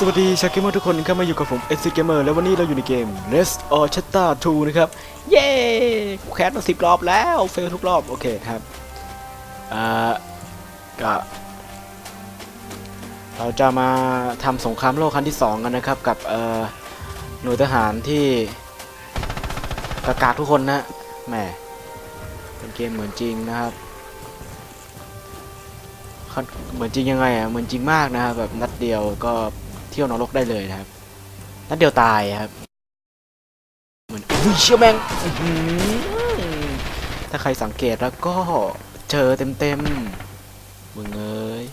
สวัสดีชาวเกมเมอร์ทุกคนครับมาอยู่กับผม s อ Gamer แล้ววันนี้เราอยู่ในเกม Rest or Chata 2 นะครับ เย้แคสมาสิบรอบแล้วเฟลทุกรอบ โอเคครับ อ่าก็เราจะมาทำสงครามโลกครั้งที่ 2 กันนะครับ กับเอ่อหน่วยทหารที่ประกาศทุกคนนะแหมเป็นเกมเหมือนจริงนะครับเหมือนจริงยังไงอะเหมือนจริงมากนะครับแบบนัดเดียวก็ ที่ยวนรกได้เลยนะครับนัดเดียวตายครับ เหมือนอุ้ยเชี่ยแมงถ้าใครสังเกตแล้วก็เจอเต็มเต็มๆมึงเอ้ย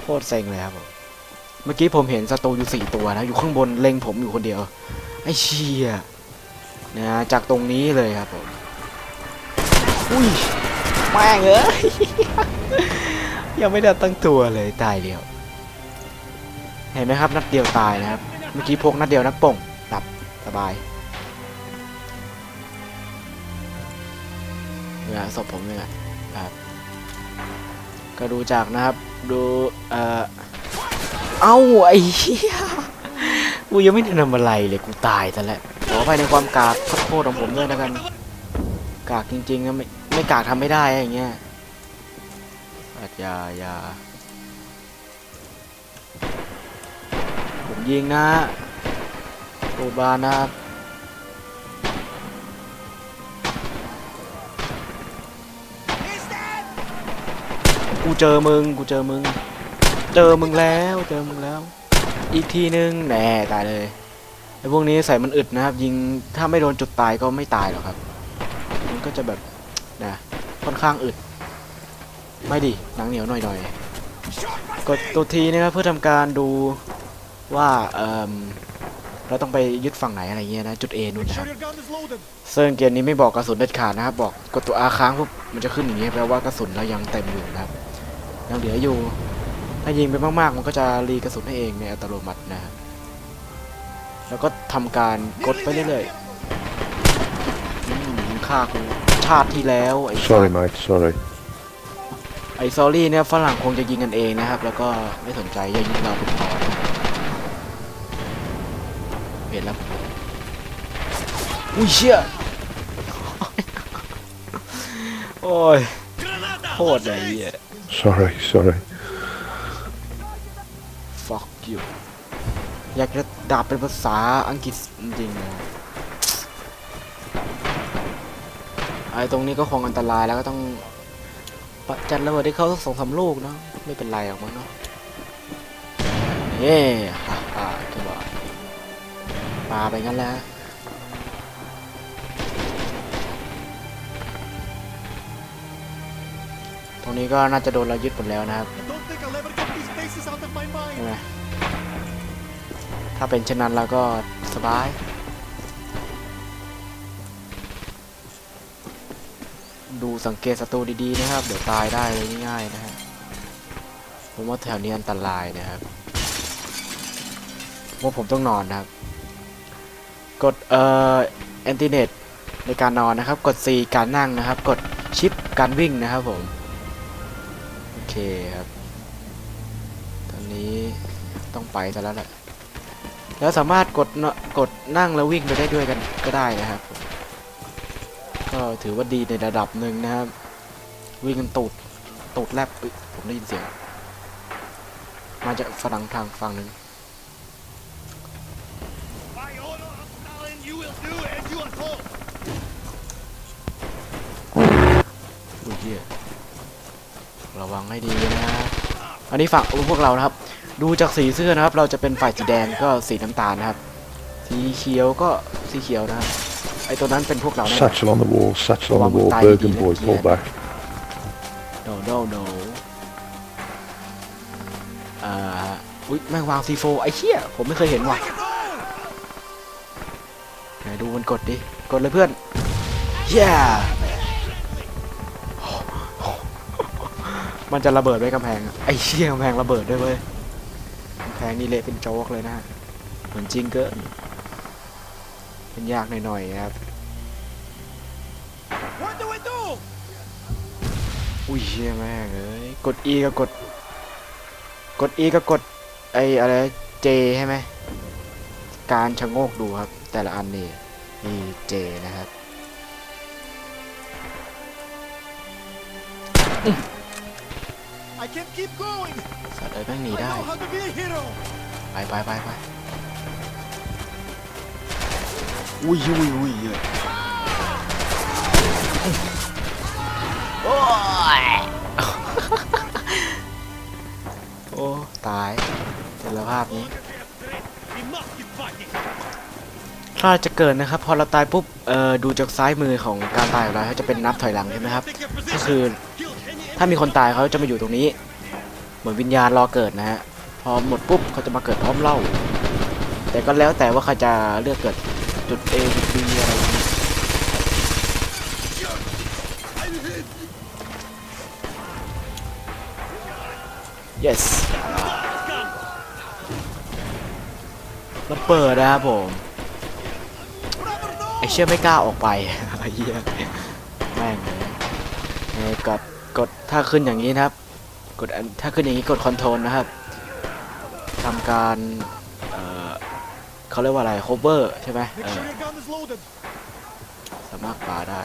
โคตรเซ็งเลยครับผมเมื่อกี้ผมเห็นศัตรูอยู่สี่ตัวนะ อยู่ข้างบนเล็งผมอยู่คนเดียว ไอ้เชี่ยนะจากตรงนี้เลยครับผมอุ้ยแม่งเอ้ยยังไม่ได้ตั้งตัวเลยตายเดียว เห็นไหมครับนัดเดียวตายนะครับ เมื่อกี้พกนัดเดียวนัดป่งหลับสบายเนี่ยศพผมเนี่ยครับก็ดูจากนะครับ ดูเอ่อเอ้าไอ้เหี้ยกูยังไม่ได้ทำอะไรเลยกูตายซะแล้วขออภัยในความกากขอโทษของผมด้วยนะกัน กากจริงๆนะไม่ไม่กากทำไม่ได้อย่างเงี้ยอาอย่าอย่า ผมยิงนะโรบานนะกูเจอมึง กูเจอมึง เจอมึงแล้ว เจอมึงแล้ว อีกทีนึงแหน่ตายเลยไอ้พวกนี้ใส่มันอึดนะครับ ยิงถ้าไม่โดนจุดตายก็ไม่ตายหรอกครับ มันก็จะแบบนะค่อนข้างอึด ไม่ดิหนังเหนียวหน่อยๆกดตัวทีนะครับเพื่อทำการดู ว่าเอมเราต้องไปยึดฝั่งไหนอะไรเงี้ยนะจุด A นู่นนะครับ your gun is loaded. ซึ่งเกมนี้ไม่บอกกระสุนเด็ดขาดนะครับบอกกดตัว R ค้างปุ๊บมันจะขึ้นอย่างนี้แปลว่ากระสุนเรายังเต็มอยู่นะครับยังเหลืออยู่ ถ้ายิงไปมากๆ มันก็จะรีกระสุนให้เองในอัตโนมัตินะครับแล้วก็ทำการกดไปเรื่อยๆอืมมึงฆ่ากูชาติที่แล้วไอ้ Sorry, mate. Sorry. ไอ้ซอรี่เนี่ยฝรั่งคงจะยิงกันเองนะครับ แล้วก็ไม่สนใจจะยิงเราเป็นพอ เห็นแล้วอุ้ยเชี่ยโอ้ยโคตรไอ้เหี้ย Sorry, sorry. fuck you อยากจะดาบเป็นภาษาอังกฤษจริงๆนะไอ้ตรงนี้ก็คงอันตรายแล้วก็ต้องปะจัดระเบิดให้เขาสักสองสามลูกเนาะไม่เป็นไรหรอกมั้งเนาะเย้ฮ่าฮ่า คือว่าไปงั้นแหล้วตรงนี้ก็น่าจะโดนเรายึดหมดแล้วนะครับใช่ไหมถ้าเป็นเช่นนั้นเราก็สบายดูสังเกตศัตรูดีๆนะครับ เดี๋ยวตายได้เลยง่ายๆนะฮะผมว่าแถวนี้อันตรายนะครับว่าผมต้องนอนนะครับ เอ่อแอนติเนตในการนอนนะครับ กด C การนั่งนะครับ กดชิปการวิ่งนะครับผม โอเคครับ ตอนนี้ต้องไปซะแล้วแหละแล้วสามารถกดนกดนั่งแล้ววิ่งไปได้ด้วยกันก็ได้นะครับ ก็ถือว่าดีในระดับหนึ่งนะครับ วิ่งกันตูดตูดแลบผมได้ยินเสียง มาจากฝรั่งทางฝั่งหนึ่ง อุ้ยเหี้ยระวังให้ดีนะอันนี้ฝั่งพวกเรานะครับ ดูจากสีเสื้อนะครับ เราจะเป็นฝ่ายสีแดงก็สีน้ำตาลนะครับ สีเขียวก็สีเขียวนะครับ ไอตัวนั้นเป็นพวกเราแน่นอน Satchel on the wall, satchel on the One wall. tiny Bergen bit boy, of pull gear. back. no no no อ่าอุ้ยแม่งวางซีโฟไอ้เหี้ยผมไม่เคยเห็นว่ะไหนดูมันกดดิ กดเลยเพื่อน yeah มันจะระเบิดไว้กำแพงอะไอ้เชี่ยกำแพงระเบิดด้วยเว้ยกำแพงนี่เละเป็นโจ๊กเลยนะเหมือนจริงเกินเป็นยากหน่อยๆครับ What do we do? อุ้ยเชี่ยแม่งเอ้ยกด E กับกด กด E กับกดไออะไรเจใช่ไหมการชะโงกดูครับ แต่ละอันนี่นี่เจนะครับ I can keep going. สัตว์เอ้ยแม่งหนี I ได้ know how to be a hero. ไปไปไปไปอุ้ยอุ้ยอุ้ยเยอะโอ้ย โอ้ ตายเป็นสภาพนี้ We must keep fighting. ถ้าจะเกิดนะครับ พอเราตายปุ๊บ เอ่อ ดูจากซ้ายมือของการตายของเราเขาจะเป็นนับถอยหลังใช่ไหมครับ Take your ก็ position. คือ Kill any ถ้ามีคนตายเขาจะมาอยู่ตรงนี้ เหมือนวิญญาณรอเกิดนะฮะ พอหมดปุ๊บเขาจะมาเกิดพร้อมเราแต่ก็แล้วแต่ว่าเขาจะเลือกเกิดจุด A จุด B อะไรอย่างนี้ I'm hit. yes Gun. มันเปิดนะครับผม ไอเชื่อไม่กล้าออกไปไอ้เหี้ยแม่งเลยเออกดกด ถ้าขึ้นอย่างนี้นะครับ กดถ้าขึ้นอย่างนี้กดคอนโทรลนะครับทำการเเขาเรียกว่าอะไร cover ใช่ไหมสามารถปาได้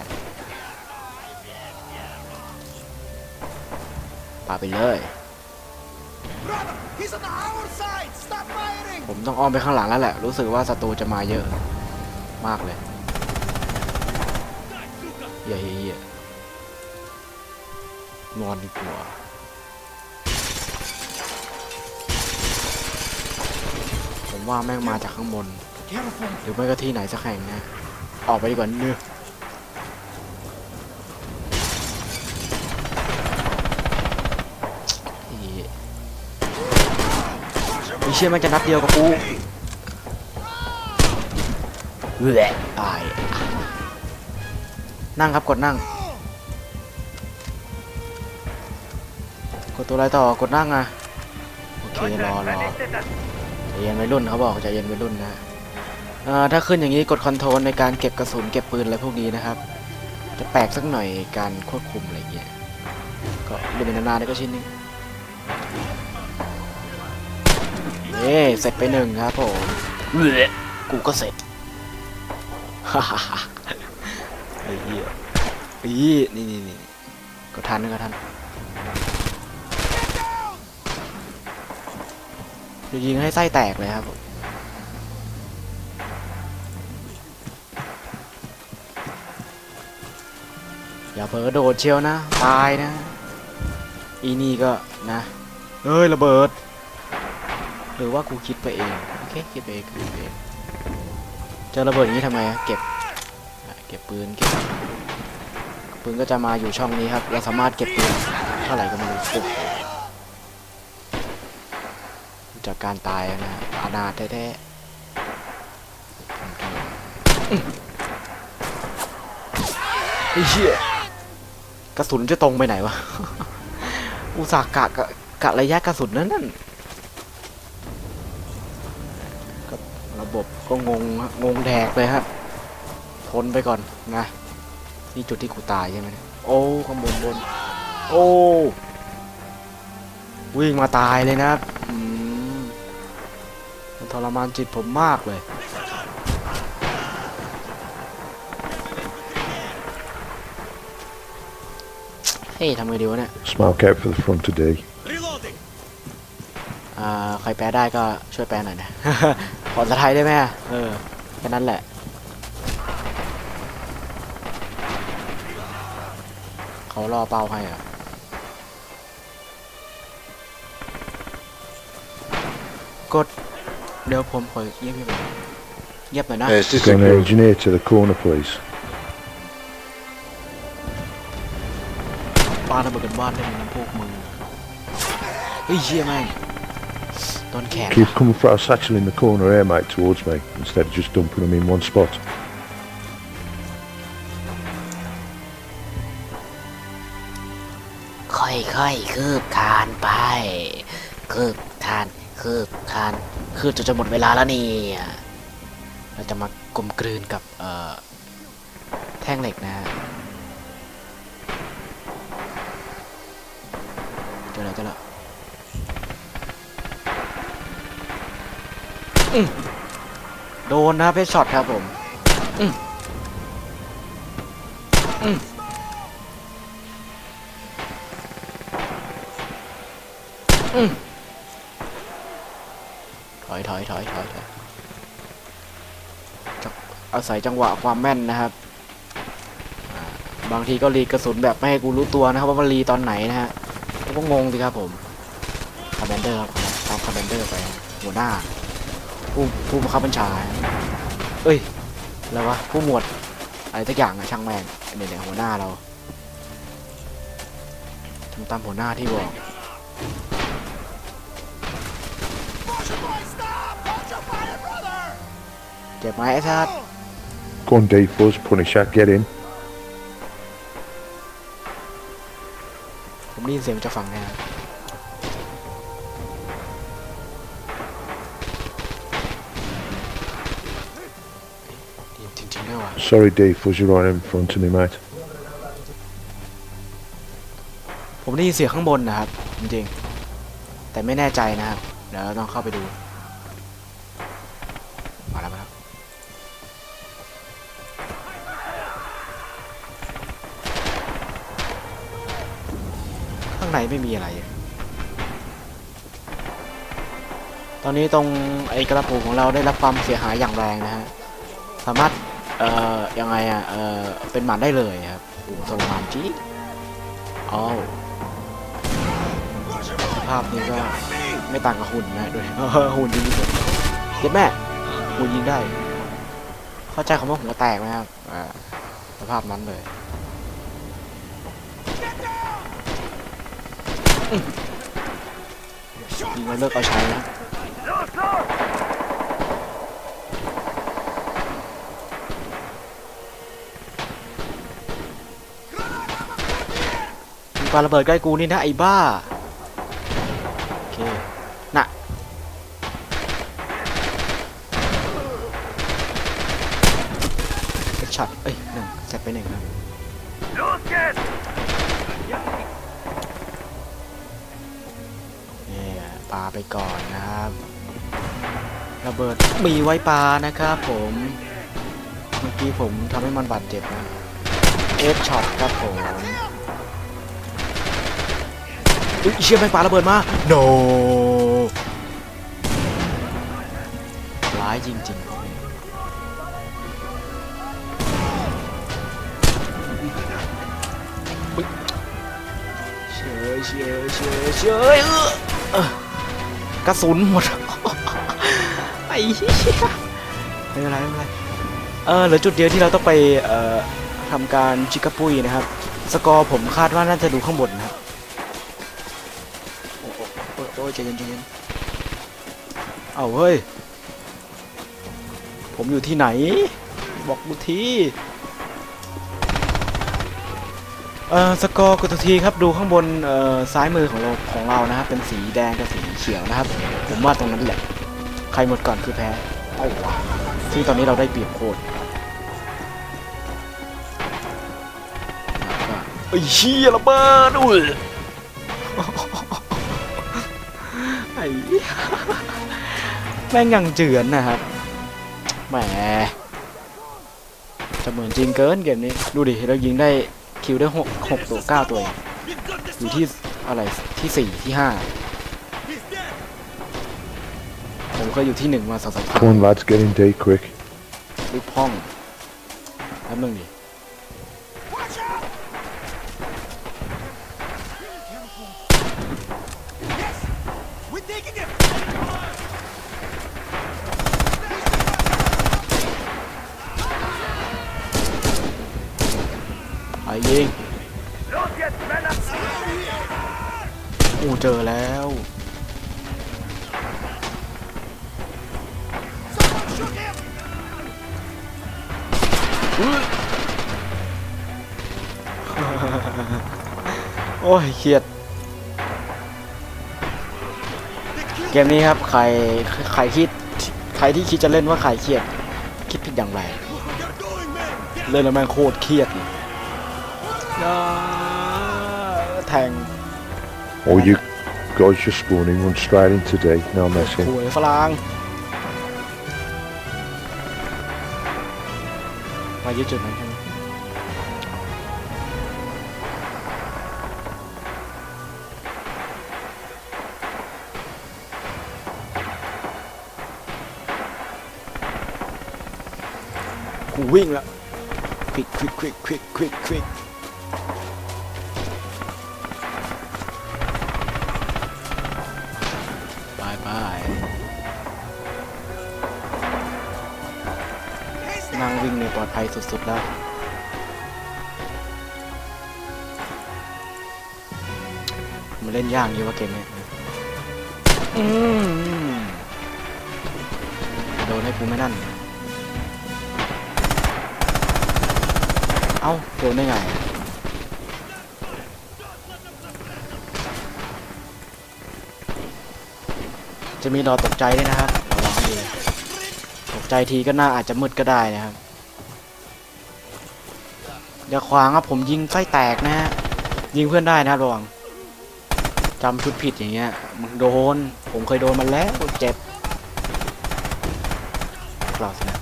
ปาไปเลย ผมต้องอ้อมไปข้างหลังแล้วแหละ รู้สึกว่าศัตรูจะมาเยอะ มากเลยเยเหี้ยเฮีย นอนดีกว่าผมว่าแม่งมาจากข้างบน Careful. หรือไม่ก็ที่ไหนสักแห่งนะ ออกไปดีกว่าเนื้อะไอ้เหี้ยไอ้เชี่ยมันจะนัดเดียวกับกูแหละตาย นั่งครับกดนั่ง กดตัวอะไรต่อกดนั่งอะโอเครอรอใจเย็นวัยรุ่นเขาบอกใจเย็นวัยรุ่นนะอ่อถ้าขึ้นอย่างนี้กดคอนโทรลในการเก็บกระสุนเก็บปืนอะไรพวกนี้นะครับ จะแปลกสักหน่อยการควบคุมอะไรเงี้ยก็เล่นนานๆได้ก็ชิ้นหนึงเย้เสร็จไปหนึ่งครับผมเกูก็เสร็จฮ่าฮ่าฮ่าไอ้เหี้ยไอ้เหี้ยนี่นี่นี่ก็ทันก็ทัน จะยิงให้ไส้แตกเลยครับผมอย่าเผลอโดดเชียวนะ ตายนะ อีนี่ก็นะ เฮ้ย ระเบิด หรือว่ากูคิดไปเอง โอเค คิดไปเองคิดไปเองเจอระเบิดอย่างนี้ทำไงอะเก็บอะเก็บปืนเก็บปืนก็จะมาอยู่ช่องนี้ครับ เราสามารถเก็บปืนเท่าไหร่ก็ไม่รู้ปุ๊บ จากการตายนะอาณาถแท้ๆอื้อไอ้เหี้ยกระสุนจะตรงไปไหนวะ อุตส่าห์กะกะกะระยะกระสุนนั้นนั่นก็ระบบก็งงฮะงงแดกเลยฮะทนไปก่อนนะนี่จุดที่กูตายใช่ไหมเนี่ยโอ้ข้างบนบน โอ้ วิ่งมาตายเลยนะครับอืมมัน ทรมานจิตผมมากเลย เฮ้ยทำไงดีวะเนี่ย Smoke out for the front today. Reloading. อ่าใครแปลได้ก็ช่วยแปลหน่อยนะ ขอสไทยได้ไหมอะเออแค่นั้นแหละ เขารอเป้าให้อะกด เดี๋ยวผมขอเงียบเงียบหน่อยเงียบหน่อยนะ Got an engineer to the corner, please. บ้านระเบิดกันบ้านได้ไหมนะพวกมึงเฮ้ยเชี่ยแม่งโดนแขน Keep coming for our satchel in the corner here, mate, towards me, instead of just dumping them in one spot. ค่อยๆ คืบคานไป คืบคาน คืบคาน คืบจนจะหมดเวลาแล้วนี่เราจะมากลมกลืนกับเอ่อแท่งเหล็กนะฮะเจอแล้วเจอแล้วอืมโดนนะเพชช็อตครับผมอืม อืมอืมถอยถอยถอยถอยถอยอาศัยจังหวะความแม่นนะครับ บางทีก็รีกระสุนแบบไม่ให้กูรู้ตัวนะครับว่ามันรีตอนไหนนะฮะก็งงสิครับผมคอมแมนเดอร์ครับตามคอมแมนเดอร์ไปหัวหน้า ผู้ผู้บังคับบัญชา เอ้ยแล้ววะผู้หมวดอะไรสักอย่างอะช่างแม่งเนี่ยเนี่ยหัวหน้าเราทำตามหัวหน้าที่บอก เจ็บไหมไอ้ทัด Go on, Dave Fuzz, Punisher, get in. ผมได้ยินเสียงจากฝั่งเนี้ครับดีจริงๆด้วยว่ะ Sorry, Dave Fuzz, you're right in front of me, mate. ผมได้ยินเสียงข้างบนนะครับ จริงๆ แต่ไม่แน่ใจนะครับ เดี๋ยวเราต้องเข้าไปดู ในไม่มีอะไร ตอนนี้ตรงไอ้กระปุกของเราได้รับความเสียหายอย่างแรงนะฮะ สามารถ เอ่อ ยังไงอะ เอ่อ เป็นหมันได้เลยครับโอ้โหทรมานจี๊ดอ้าวสภาพนี้ก็ไม่ต่างกับหุ่นนะด้วยหุ่นยิงเจ็บแม่หุ่นยิงได้ เข้าใจคำว่าหัวแตกไหมครับ อ่า สภาพนั้นเลยอื้อ ยิงแล้วเลิกเอาใช้นะมีปาระเบิดใกล้กูนี่นะไอ้บ้า โอเค น่ะเป็นช็อตเอ้ยหนึ่งเสร็จไปหนึ่งครั ไปก่อนนะครับ ระเบิดมีไว้ปลานะครับผม เมื่อกี้ผมทำให้มันบาดเจ็บนะเอฟช็อตครับผมอุ้ยเชี่ยแม่งปาระเบิดมา no ร้ายจริงๆอุ๊ยเชยเชยเชยเชยเออเออ กระสุนหมด ไอ้เหี้ยไม่เป็นไรไม่เป็นไร เออเหลือจุดเดียวที่เราต้องไปเอ่อทำการชิกาปุยนะครับ สกอร์ผมคาดว่าน่าจะดูข้างบนนะครับ โอ้โอ้โอ้โอ้ยใจเย็นใจเย็นเอาเฮ้ย ผมอยู่ที่ไหน บอกกูที เอ่อสกอร์กดตัวทีครับดูข้างบนเอ่อซ้ายมือของเราของเรานะครับเป็นสีแดงกับสีเขียวนะครับ ผมว่าตรงนั้นแหละ ใครหมดก่อนคือแพ้เอ้าวะซึ่งตอนนี้เราได้เปรียบโคตรไอ้เชี่ยระเบิดอุ้ยไอ้เหี้ยแม่งยังเจือนนะครับแหมจะเหมือนจริงเกินเกมนี้ ดูดิเรายิงได้ คิวได้หกหกตัวเก้าตัวเอง He's got this อยู่ที่อะไรที่สี่ที่ห้า He's dead. ผมเคยอยู่ที่หนึ่งมาสองสามครั้ Come ง on, lads, get in, Dave, quick. รูปห้องแป๊บนึงดิ เกมนี้ครับใครใครคิดใครที่คิดจะเล่นว่าใครเครียด คิดผิดอย่างไร เล่นแล้วแม่งโคตรเครียดแทง Or you guys just spawning run straight in today no messing หวยฝรั่งมายึดจุดนั้น กูวิ่งละควิกควิกควิกควิกควิกควิกบายบายนั่งวิ่งในปลอดภัยสุดๆแล้วมันเล่นยากอยู่ว่าเกมเนี้ยอืมโดนให้กูไม่นั่น เอ้าโดนได้ไงจะมีรอตกใจด้วยนะครับระวังดีตกใจทีก็น่าอาจจะมืดก็ได้นะครับอย่าขวางครับผมยิงไส้แตกนะฮะยิงเพื่อนได้นะครับระวังจำชุดผิดอย่างเงี้ยมึงโดน ผมเคยโดนมาแล้วเจ็บกล่าวสินะ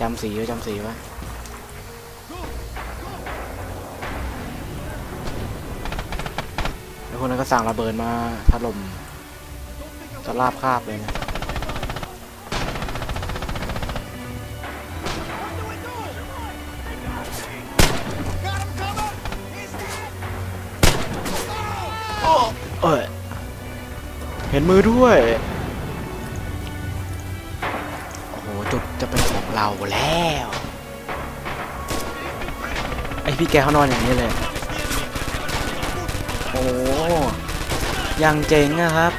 จำสีไว้จำสีไว้ แล้วคนนั้นก็สั่งระเบิดมาถล่มจะลาบคาบเลยนะเอ้ยเห็นมือด้วย โอ้โห จุดจะเป็นของเราแล้ว ไอพี่แกเขานอนอย่างนี้เลย อ้ยังเจ๋งนะครับ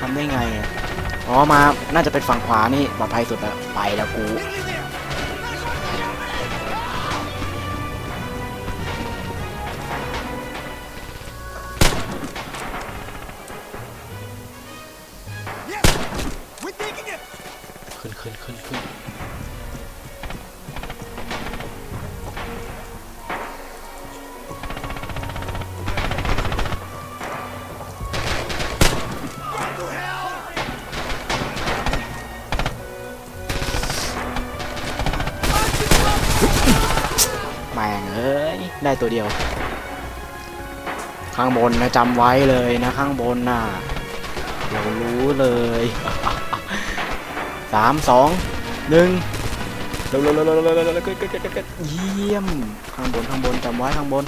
ทำได้ไงอะอ๋อมาน่าจะเป็นฝั่งขวานี่ปลอดภัยสุดแล้วไปแล้วกู ได้ตัวเดียว ข้างบนนะจำไว้เลยนะข้างบนน่ะเรารู้เลยสามสองหนึ่งเร็วเร็วเร็วเร็วเร็วเร็วเร็วเกิดเกิดเกิดเกิดเยี่ยมข้างบนข้างบนจำไว้ข้างบน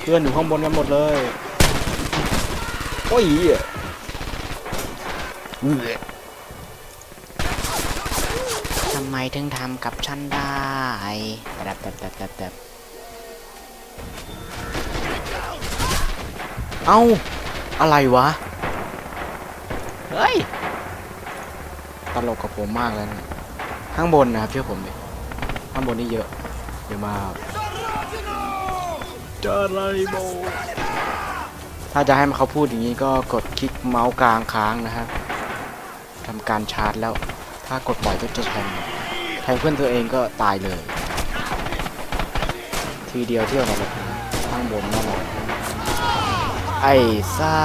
เพื่อนอยู่ข้างบนกันหมดเลยโอ้ยเหี้ยทำไมถึงทำกับฉันได้แบบแบบแบบแบบแบบเอ้า อะไรวะ เฮ้ย ตลกกับผมมากแล้วนะข้างบนนะครับ เชื่อผมดิข้างบนนี่เยอะ เยอะมากจาไรโบถ้าจะให้เขาพูดอย่างนี้ก็กดคลิกเมาส์กลางค้างนะครับทำการชาร์จแล้ว ถ้ากดปล่อยก็จะแทงแทงเพื่อนตัวเองก็ตายเลย ทีเดียวเที่ยวตลกนะข้างบนนั่นแหละไอ้ซ่า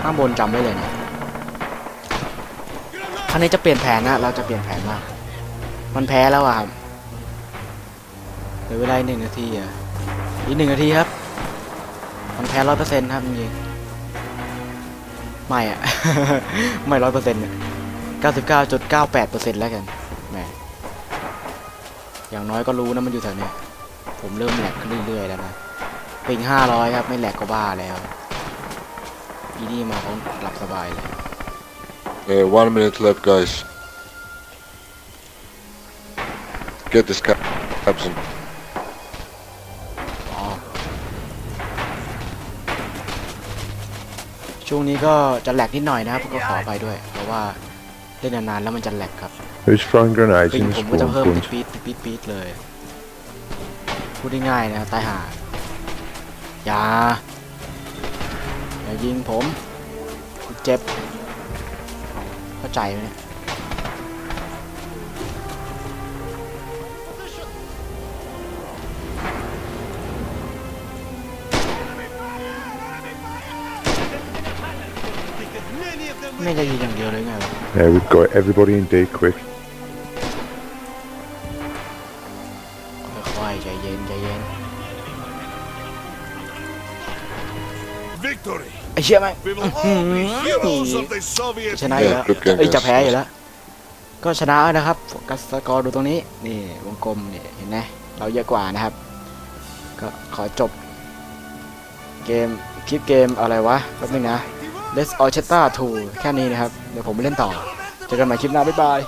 ข้างบนจำไว้เลยนะครั้งนี้จะเปลี่ยนแผนนะ เราจะเปลี่ยนแผนมาก มันแพ้แล้วอะครับเหลือเวลาหนึ่งนาทีอะอีกหนึ่งนาทีครับ มันแพ้ร้อยเปอร์เซ็นต์ครับจริง ไม่อะ ไม่ร้อยเปอร์เซ็นต์เก้าสิบเก้าจุดเก้าแปดเปอร์เซ็นต์แล้วกันแหมอย่างน้อยก็รู้นะมันอยู่แถวนี้ผมเริ่มแหลกขึ้นเรื่อยๆแล้วนะปิงห้าร้อยครับ ไม่แหลกก็บ้าแล้วอีนี่มาเขาหลับสบายเลย Uh, one minute left, guys. Get this cap captain. ช่วงนี้ก็จะแหลกนิดหน่อยนะครับก็ขอไปด้วย เพราะว่าเล่นนานๆแล้วมันจะแหลกครับ Who's throwing grenades ปิง in the ผมก็จะ spawn เพิ่ม point? ปี๊ดปี๊ดปี๊ดเลย พูดง่ายๆนะตายหาอย่าอย่ายิงผมกูเจ็บ เข้าใจไหมเนี่ย Take as many of them แม่งจะยิงอย่างเดียวเลยไงวะ Yeah, we've got everybody in D quick. ค่อยๆใจเย็นใจเย็น Victory! ไอ้เชี่ยแม่ง We will all be heroes of the จะ Soviet ชนะอยู่ Yeah, แล้ว good game, เอ้ยจะ guys. แพ้อยู่แล้ว ก็ชนะนะครับโฟกัสสกอร์ดูตรงนี้ นี่วงกลมนี่เห็นไหมเราเยอะกว่านะครับ ก็ขอจบ เกมคลิปเกมอะไรวะแป๊บนึงนะ Let's Orchestra 2แค่นี้นะครับ เดี๋ยวผมไปเล่นต่อ เจอกันใหม่คลิปหน้า บ๊ายบาย